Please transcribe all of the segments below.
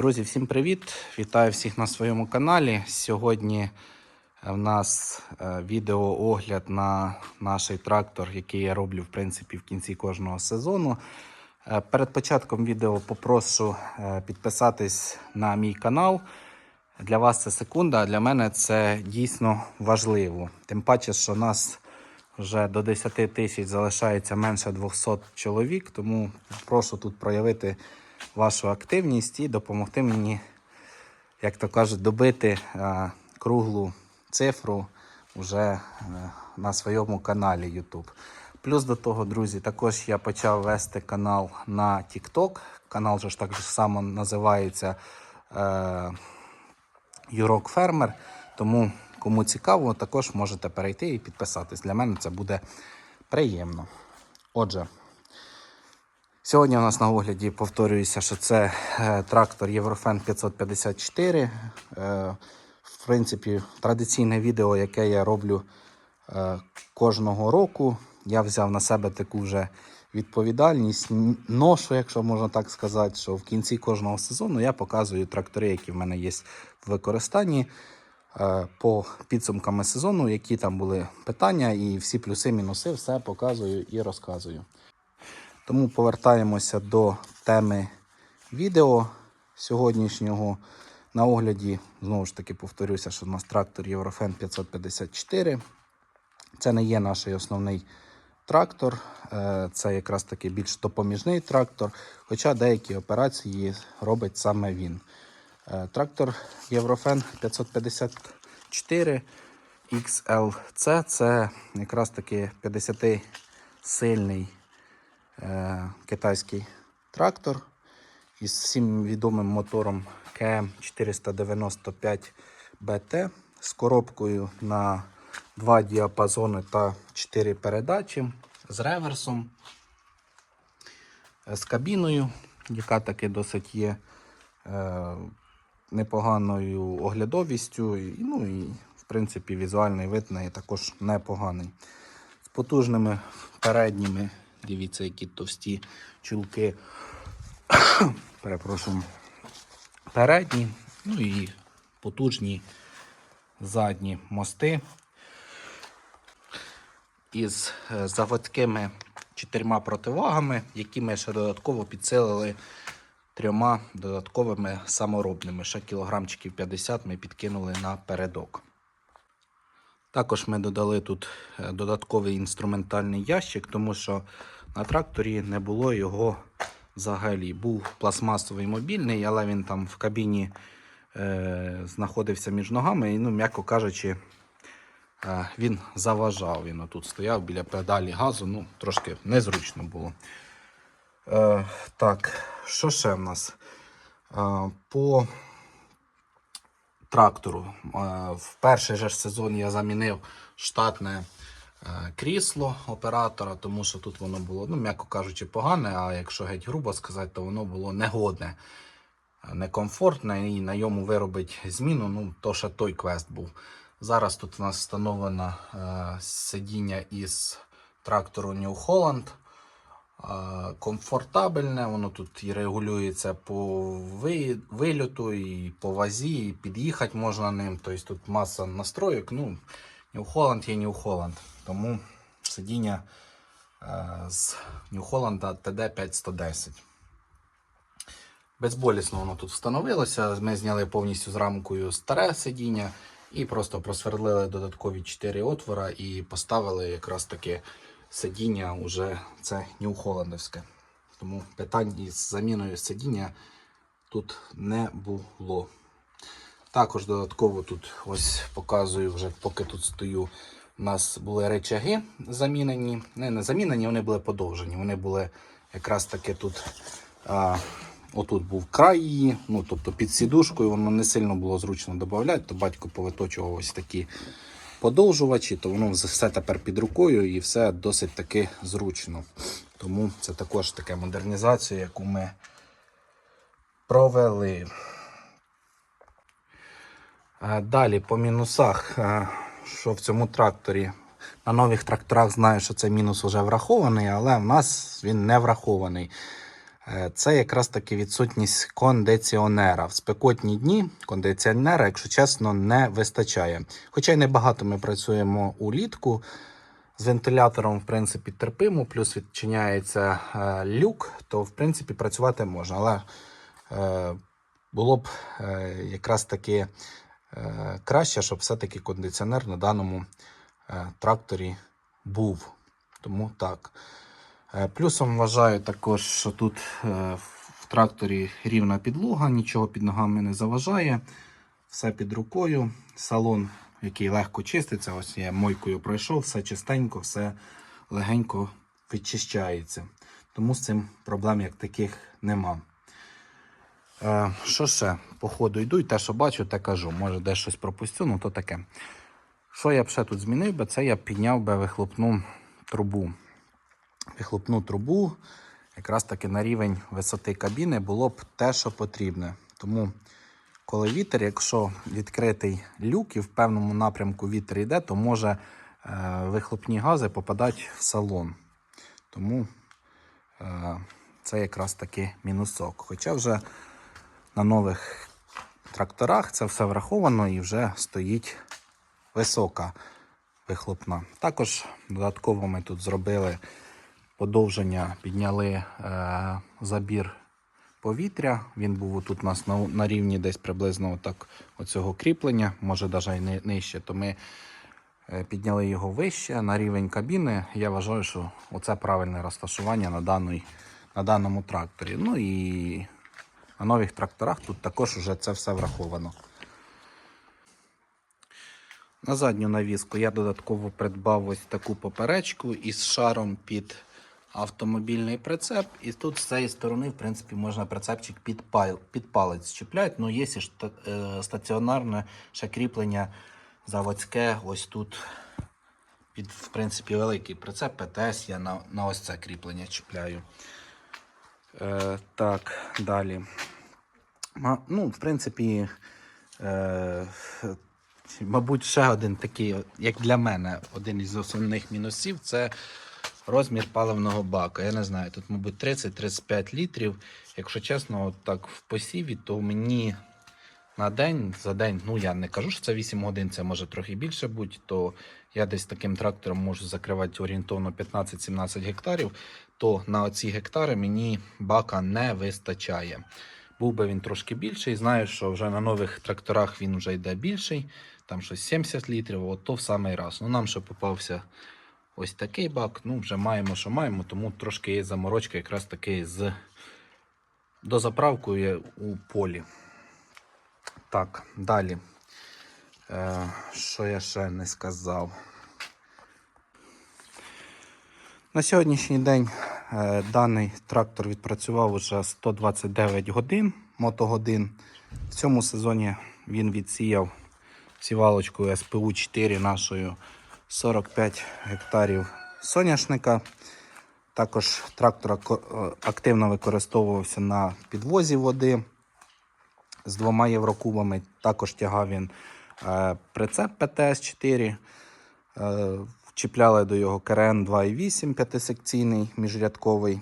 Друзі, всім привіт! Вітаю всіх на своєму каналі. Сьогодні в нас е, відеоогляд на наш трактор, який я роблю в принципі в кінці кожного сезону. Е, Перед початком відео попрошу е, підписатись на мій канал. Для вас це секунда, а для мене це дійсно важливо. Тим паче, що нас вже до 10 тисяч залишається менше 200 чоловік, тому прошу тут проявити вашу активність і допомогти мені, як то кажуть, добити е, круглу цифру вже е, на своєму каналі YouTube. Плюс до того, друзі, також я почав вести канал на TikTok. Канал же ж так же само називається е, Юрок Фермер. Тому, кому цікаво, також можете перейти і підписатись. Для мене це буде приємно. Отже, Сьогодні у нас на огляді повторююся, що це е, трактор Єврофен 554. Е, в принципі, традиційне відео, яке я роблю е, кожного року. Я взяв на себе таку вже відповідальність, ношу, якщо можна так сказати, що в кінці кожного сезону я показую трактори, які в мене є в використанні. По підсумками сезону, які там були питання, і всі плюси, мінуси, все показую і розказую. Тому повертаємося до теми відео сьогоднішнього. На огляді, знову ж таки, повторюся, що у нас трактор Єврофен 554. Це не є наш основний трактор, е, це якраз таки більш допоміжний трактор, хоча деякі операції робить саме він. Е, Трактор Єврофен 554 XLC це якраз таки 50-сильний е, китайський трактор із всім відомим мотором КМ495BT з коробкою на два діапазони та 4 передачі з реверсом, е, з кабіною, яка таки досить є е, непоганою оглядовістю. Ну і в принципі візуальний вид неї також непоганий. З потужними передніми, дивіться, які товсті чулки. Перепрошую, передні, ну і потужні задні мости із е, заводськими чотирма противагами, які ми ще додатково підсилили трьома додатковими саморобними. Ще кілограмчиків 50 ми підкинули на передок. Також ми додали тут е, додатковий інструментальний ящик, тому що на тракторі не було його взагалі. Був пластмасовий мобільний, але він там в кабіні е, знаходився між ногами і, ну, м'яко кажучи, е, він заважав. Він тут стояв біля педалі газу, ну, трошки незручно було. Е, так, що ще в нас? Е, по трактору. Е, В перший же сезон я замінив штатне е, крісло оператора, тому що тут воно було, ну, м'яко кажучи, погане, а якщо геть грубо сказати, то воно було негодне, некомфортне і на йому виробить зміну. Ну, то ще той квест був. Зараз тут у нас встановлено е, сидіння із трактору New Holland. Комфортабельне, воно тут і регулюється по вильоту, і по вазі, і під'їхати можна ним. Тобто тут маса настроїк. Ну, New Holland є New Holland. Тому сидіння е, з New Holland TD5110. Безболісно воно тут встановилося. Ми зняли повністю з рамкою старе сидіння і просто просвердлили додаткові 4 отвора і поставили якраз таки сидіння уже це нью-холландовське. Тому питань із заміною сидіння тут не було. Також додатково тут ось показую вже, поки тут стою. У нас були речаги замінені. Не, не замінені, вони були подовжені. Вони були якраз таки тут. А, отут був край її, ну тобто під сідушкою воно не сильно було зручно додати, то батько повиточував ось такі подовжувачі, то воно все тепер під рукою і все досить таки зручно. Тому це також така модернізація, яку ми провели. Далі по мінусах, що в цьому тракторі. На нових тракторах знаю, що цей мінус вже врахований, але в нас він не врахований. Е, Це якраз таки відсутність кондиціонера. В спекотні дні кондиціонера, якщо чесно, не вистачає. Хоча й небагато ми працюємо улітку. З вентилятором, в принципі, терпимо, плюс відчиняється е, люк, то в принципі працювати можна. Але е, було б е, якраз таки е, краще, щоб все-таки кондиціонер на даному е, тракторі був. Тому так. Е, Плюсом вважаю також, що тут е, в тракторі рівна підлога, нічого під ногами не заважає. Все під рукою. Салон, який легко чиститься. Ось я мойкою пройшов, все чистенько, все легенько відчищається. Тому з цим проблем як таких нема. Е, що ще? По ходу йду і те, що бачу, те кажу. Може, десь щось пропустю, ну то таке. Що я б ще тут змінив би, це я підняв би вихлопну трубу. Вихлопну трубу, якраз таки на рівень висоти кабіни було б те, що потрібне. Тому, коли вітер, якщо відкритий люк і в певному напрямку вітер йде, то може е, вихлопні гази попадати в салон. Тому е, це якраз таки мінусок. Хоча вже на нових тракторах це все враховано і вже стоїть висока вихлопна. Також додатково ми тут зробили подовження, підняли е, забір повітря. Він був тут у нас на, на рівні десь приблизно отак оцього кріплення, може навіть і нижче. То ми е, підняли його вище на рівень кабіни. Я вважаю, що оце правильне розташування на, даний, на даному тракторі. Ну і на нових тракторах тут також вже це все враховано. На задню навіску я додатково придбав ось таку поперечку із шаром під автомобільний прицеп. І тут з цієї сторони, в принципі, можна прицепчик під, пал- під палець чіпляти. Ну, є ще шта- е, стаціонарне ще кріплення заводське. Ось тут під, в принципі, великий прицеп ПТС. Я на, на ось це кріплення чіпляю. Е, так, далі. Ну, в принципі, е, мабуть, ще один такий, як для мене, один із основних мінусів це розмір паливного бака. Я не знаю, тут, мабуть, 30-35 літрів. Якщо чесно, от так в посіві, то мені на день за день, ну я не кажу, що це 8 годин, це може трохи більше бути, то я десь таким трактором можу закривати орієнтовно 15-17 гектарів, то на оці гектари мені бака не вистачає. Був би він трошки більший. Знаю, що вже на нових тракторах він вже йде більший, там щось 70 літрів, от то в самий раз. Ну нам ще попався ось такий бак. Ну, вже маємо, що маємо, тому трошки є заморочка якраз таки з дозаправкою у полі. Так, далі. Е, що я ще не сказав? На сьогоднішній день е, даний трактор відпрацював уже 129 годин, мотогодин. В цьому сезоні він відсіяв сівалочкою СПУ 4 нашою 45 гектарів соняшника. Також трактор е, активно використовувався на підвозі води з двома єврокубами. Також тягав він е, прицеп ПТС-4. Е, вчіпляли до його КРН 2,8 п'ятисекційний міжрядковий.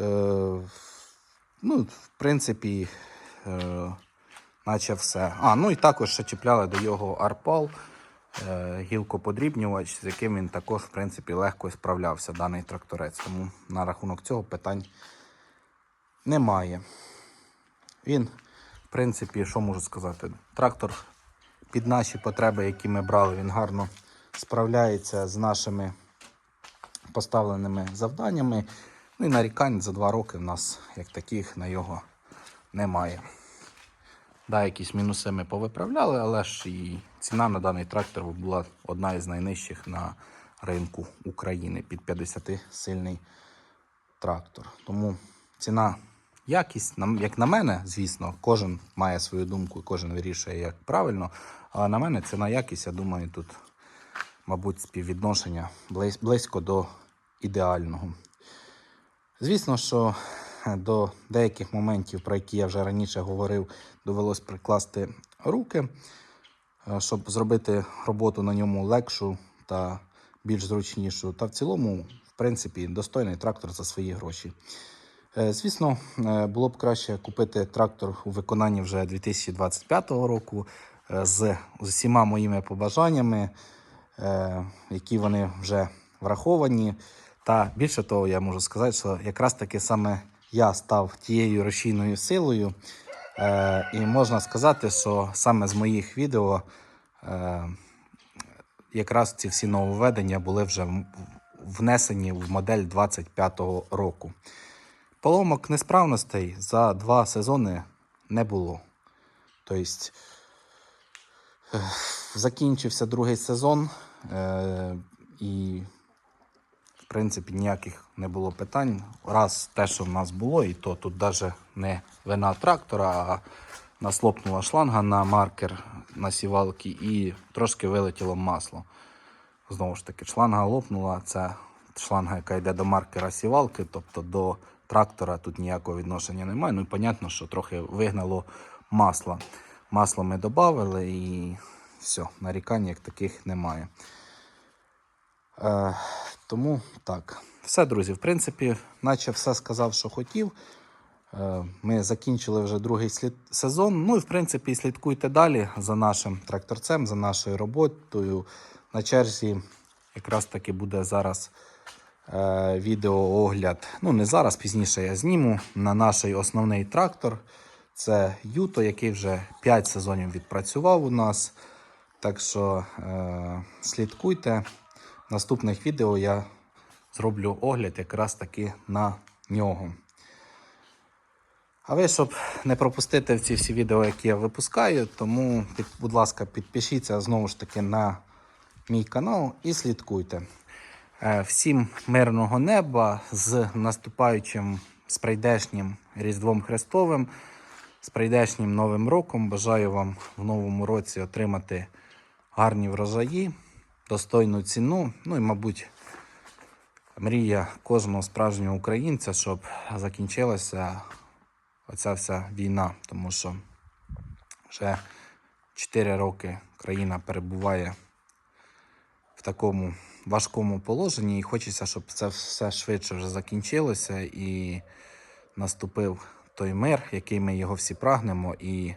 Е, ну, в принципі, е, наче все. А, ну і також ще чіпляли до його арпал, е, гілкоподрібнювач, з яким він також, в принципі, легко справлявся, даний тракторець. Тому на рахунок цього питань немає. Він, в принципі, що можу сказати? Трактор під наші потреби, які ми брали, він гарно справляється з нашими поставленими завданнями. Ну і нарікань за два роки в нас, як таких, на його немає. Да, якісь мінуси ми повиправляли, але ж і ціна на даний трактор була одна із найнижчих на ринку України під 50-сильний трактор. Тому ціна, якість, як на мене, звісно, кожен має свою думку, кожен вирішує, як правильно. Але на мене ціна якість, я думаю, тут, мабуть, співвідношення близько до ідеального. Звісно, що до деяких моментів, про які я вже раніше говорив, довелось прикласти руки, е, щоб зробити роботу на ньому легшу та більш зручнішу. Та в цілому, в принципі, достойний трактор за свої гроші. Е, Звісно, е, було б краще купити трактор у виконанні вже 2025 року з усіма моїми побажаннями, які вони вже враховані. Та більше того, я можу сказати, що якраз таки саме я став тією рушійною силою. Е, І можна сказати, що саме з моїх відео е, якраз ці всі нововведення були вже внесені в модель 25-го року. Поломок несправностей за два сезони не було. Тобто е, закінчився другий сезон, е, і, в принципі, ніяких не було питань. Раз те, що в нас було, і то тут навіть не вина трактора, а нас лопнула шланга на маркер на сівалки і трошки вилетіло масло. Знову ж таки, шланга лопнула. Це шланга, яка йде до маркера сівалки, тобто до трактора тут ніякого відношення немає. Ну і понятно, що трохи вигнало масла. Масло ми додали і все, нарікань як таких немає. Е, тому так. Все, друзі, в принципі, наче все сказав, що хотів. Е, Ми закінчили вже другий слід... сезон. Ну і в принципі слідкуйте далі за нашим тракторцем, за нашою роботою. На черзі якраз таки буде зараз е, відеоогляд. Ну, не зараз, пізніше я зніму на наш основний трактор. Це Юто, який вже 5 сезонів відпрацював у нас. Так що е, слідкуйте. Наступних відео я зроблю огляд якраз таки на нього. А ви, щоб не пропустити ці всі відео, які я випускаю, тому, будь ласка, підпишіться знову ж таки на мій канал і слідкуйте. Е, Всім мирного неба з наступаючим з прийдешнім Різдвом Христовим, з прийдешнім Новим роком. Бажаю вам в новому році отримати гарні врожаї, достойну ціну. Ну і, мабуть, мрія кожного справжнього українця, щоб закінчилася оця вся війна, тому що вже 4 роки країна перебуває в такому важкому положенні, і хочеться, щоб це все швидше вже закінчилося і наступив той мир, який ми його всі прагнемо. І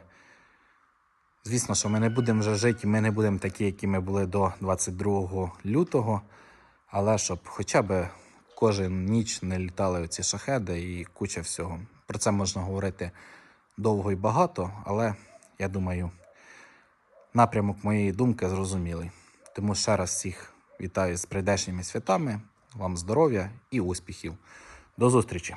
звісно, що ми не будемо вже жити, ми не будемо такі, які ми були до 22 лютого, але щоб хоча б кожен ніч не літали оці шахеди і куча всього. Про це можна говорити довго і багато, але я думаю, напрямок моєї думки зрозумілий. Тому ще раз всіх вітаю з прийдешніми святами, вам здоров'я і успіхів. До зустрічі!